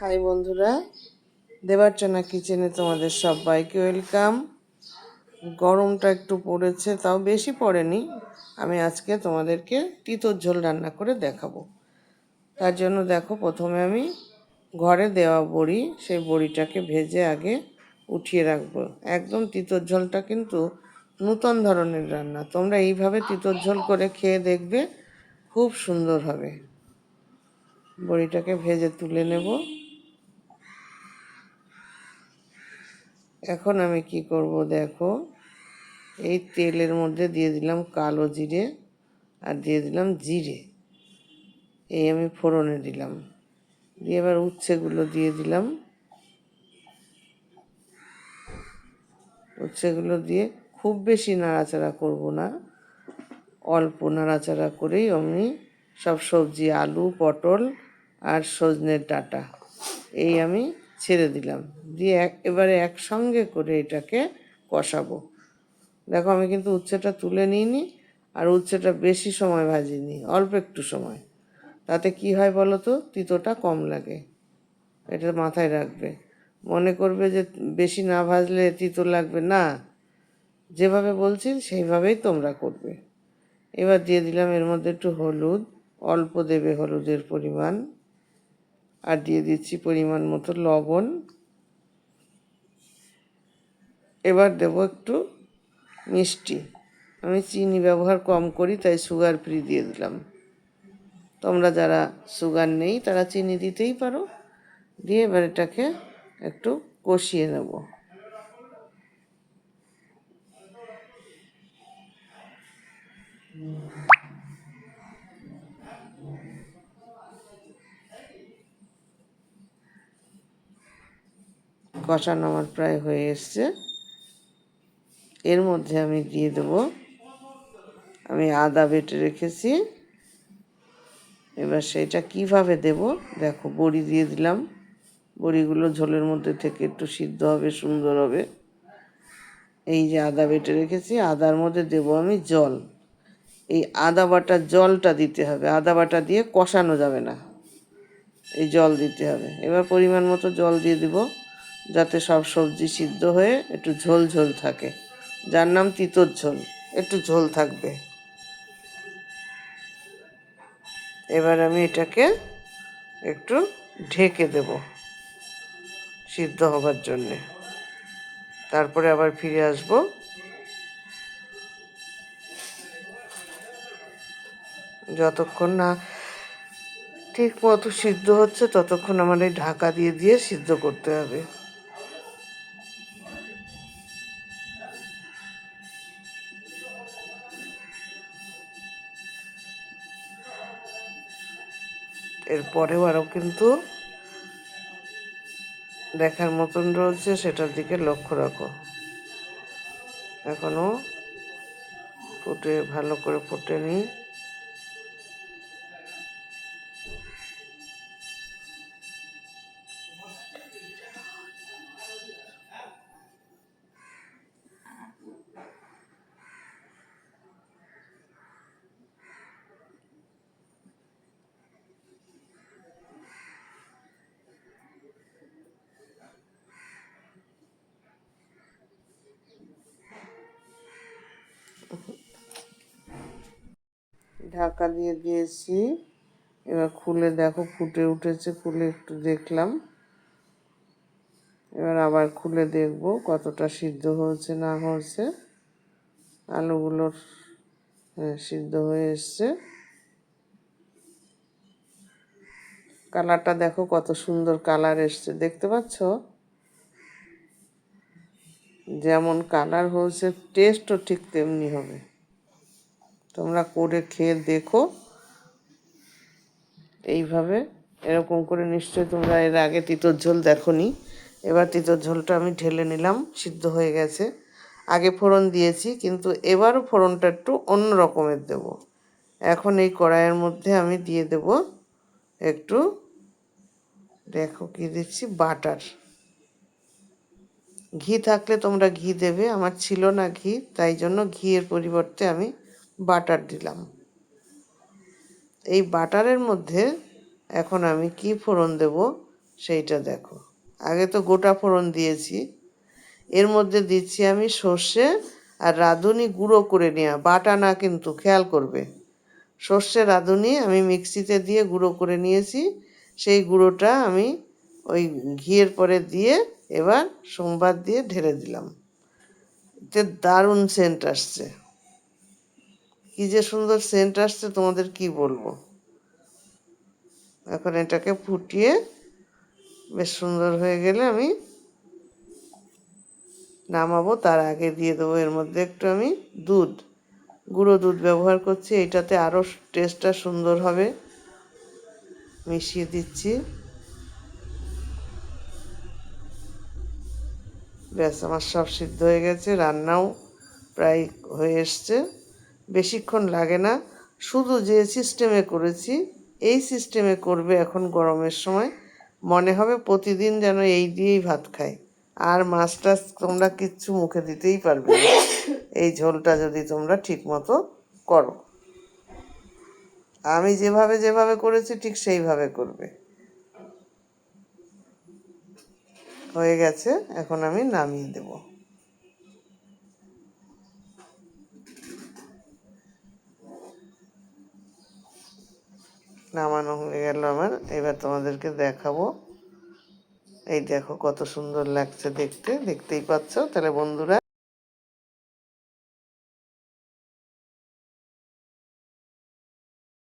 High বন্ধুরা, দেবার্চনা কিচেনে তোমাদের সবাইকে ওয়েলকাম। গরমটা একটু পড়েছে, তাও বেশি পড়েনি। আমি আজকে তোমাদেরকে তিতর ঝোল রান্না করে দেখাবো। তার জন্য দেখো, প্রথমে আমি ঘরে দেওয়া বড়ি, সেই বড়িটাকে ভেজে আগে উঠিয়ে রাখব। একদম তিতর ঝোলটা কিন্তু নূতন ধরনের রান্না। তোমরা এইভাবে তিতর ঝোল করে খেয়ে দেখবে, খুব সুন্দর হবে। বড়িটাকে ভেজে তুলে নেব। এখন আমি কি করব দেখো? এই তেলের মধ্যে দিয়ে দিলাম কালো জিরে আর দিয়ে দিলাম জিরে। এই আমি ফোড়নে দিলাম। দিয়ে এবার উচ্ছেগুলো দিয়ে দিলাম। উচ্ছেগুলো দিয়ে খুব বেশি নাড়াচাড়া করব না। অল্প নাড়াচাড়া করেই আমি সব সবজি, আলু, পটল আর সজনের ডাটা, এই আমি ছেড়ে দিলাম। দিয়ে এক, এবারে একসঙ্গে করে এটাকে কষাবো। দেখো আমি কিন্তু উচ্ছেটা তুলে নিইনি, আর উচ্ছেটা বেশি সময় ভাজিনি, অল্প একটু সময়। তাতে কি হয় বলো তো? তিতোটা কম লাগে। এটা মাথায় রাখবে। মনে করবে যে বেশি না ভাজলে তিতো লাগবে না। যেভাবে বলছি, সেইভাবেই তোমরা করবে। এবার দিয়ে দিলাম এর মধ্যে একটু হলুদ, অল্প দেবে হলুদের পরিমাণ। আর দিয়ে দিচ্ছি পরিমাণ মতো লবণ। এবার দেব একটু মিষ্টি। আমি চিনি ব্যবহার কম করি, তাই সুগার ফ্রি দিয়ে দিলাম। তোমরা যারা সুগার নেই, তারা চিনি দিতেই পারো। দিয়ে এবার এটাকে একটু কষিয়ে নেব। কষানো আমার প্রায় হয়ে এসছে। এর মধ্যে আমি দিয়ে দেব। আমি আদা বেটে রেখেছি। এবার সেটা কীভাবে দেব? দেখো, বড়ি দিয়ে দিলাম। বড়িগুলো ঝোলের মধ্যে থেকে একটু সিদ্ধ হবে, সুন্দর হবে। এই যে আদা বেটে রেখেছি, আদার মধ্যে দেব আমি জল। এই আদা বাটার জলটা দিতে হবে। আদা বাটা দিয়ে কষানো যাবে না। এই জল দিতে হবে। এবার পরিমাণ মতো জল দিয়ে দিব। যাতে সব সবজি সিদ্ধ হয়ে একটু ঝোল ঝোল থাকে। যার নাম তিতর ঝোল, একটু ঝোল থাকবে। এবার আমি এটাকে একটু ঢেকে দেব সিদ্ধ হবার জন্যে। তারপরে আবার ফিরে আসব। যতক্ষণ না ঠিক মতো সিদ্ধ হচ্ছে, ততক্ষণ আমার এই ঢাকা দিয়ে দিয়ে সিদ্ধ করতে হবে। এরপরেও আরও কিন্তু দেখার মতন রয়েছে, সেটার দিকে লক্ষ্য রাখো। এখনও ফুটে, ভালো করে ফোটেনি ঢাকা দিয়ে দিয়েছি। এবার খুলে দেখো, ফুটে উঠেছে খুলে একটু দেখলাম। এবার আবার খুলে দেখব কতটা সিদ্ধ হয়েছে না হয়েছে। আলুগুলোর হ্যাঁ সিদ্ধ হয়ে এসছে। কালারটা দেখো কত সুন্দর কালার এসছে, দেখতে পাচ্ছ? যেমন কালার হয়েছে, টেস্টও ঠিক তেমনি হবে। তোমরা করে খেয়ে দেখো। এইভাবে, এরকম করে নিশ্চয়ই তোমরা এর আগে তিতর ঝোল দেখো নি এবার তিতর ঝোলটা আমি ঢেলে নিলাম, সিদ্ধ হয়ে গেছে। আগে ফোড়ন দিয়েছি, কিন্তু এবারও ফোড়নটা একটু অন্য রকমের দেব। এখন এই কড়াইয়ের মধ্যে আমি দিয়ে দেব একটু, দেখো কি দিচ্ছি, বাটার। ঘি থাকলে তোমরা ঘি দেবে, আমার ছিল না ঘি, তাই জন্য ঘিয়ের পরিবর্তে আমি বাটার দিলাম। এই বাটারের মধ্যে এখন আমি কি ফোড়ন দেব সেইটা দেখো। আগে তো গোটা ফোড়ন দিয়েছি। এর মধ্যে দিচ্ছি আমি সর্ষে আর রাঁধুনি গুঁড়ো করে নেওয়া বাটা না কিন্তু, খেয়াল করবে। সর্ষে, রাঁধুনি আমি মিক্সিতে দিয়ে গুঁড়ো করে নিয়েছি। সেই গুঁড়োটা আমি ওই ঘিয়ের পরে দিয়ে এবার সোমবার দিয়ে ঢেলে দিলাম। এতে দারুণ সেন্ট আসছে। যে সুন্দর সেন্ট আসছে তোমাদের কি বলব? এখন এটাকে ফুটিয়ে বেশ সুন্দর হয়ে গেলে আমি নামাবো, তার আগে দিয়ে দেবো এর মধ্যে একটু আমি দুধ। গুঁড়ো দুধ ব্যবহার করছি, এটাতে আরও টেস্টটা সুন্দর হবে। মিশিয়ে দিচ্ছি। ব্যাস, আমার সব সিদ্ধ হয়ে গেছে, রান্নাও প্রায় হয়ে এসছে। বেশিক্ষণ লাগে না। শুধু যে সিস্টেমে করেছি, এই সিস্টেমে করবে এখন গরমের সময়। মনে হবে প্রতিদিন যেন এই দিয়েই ভাত খায় আর মাছ টাছ তোমরা কিচ্ছু মুখে দিতেই পারবে না। এই ঝোলটা যদি তোমরা ঠিক মতো করো। আমি যেভাবে যেভাবে করেছি, ঠিক সেইভাবে করবে। হয়ে গেছে, এখন আমি নামিয়ে দেব। এবার তোমাদেরকে দেখাবো। এই দেখো কত সুন্দর লাগছে দেখতে। দেখতেই পাচ্ছ? তাহলে বন্ধুরা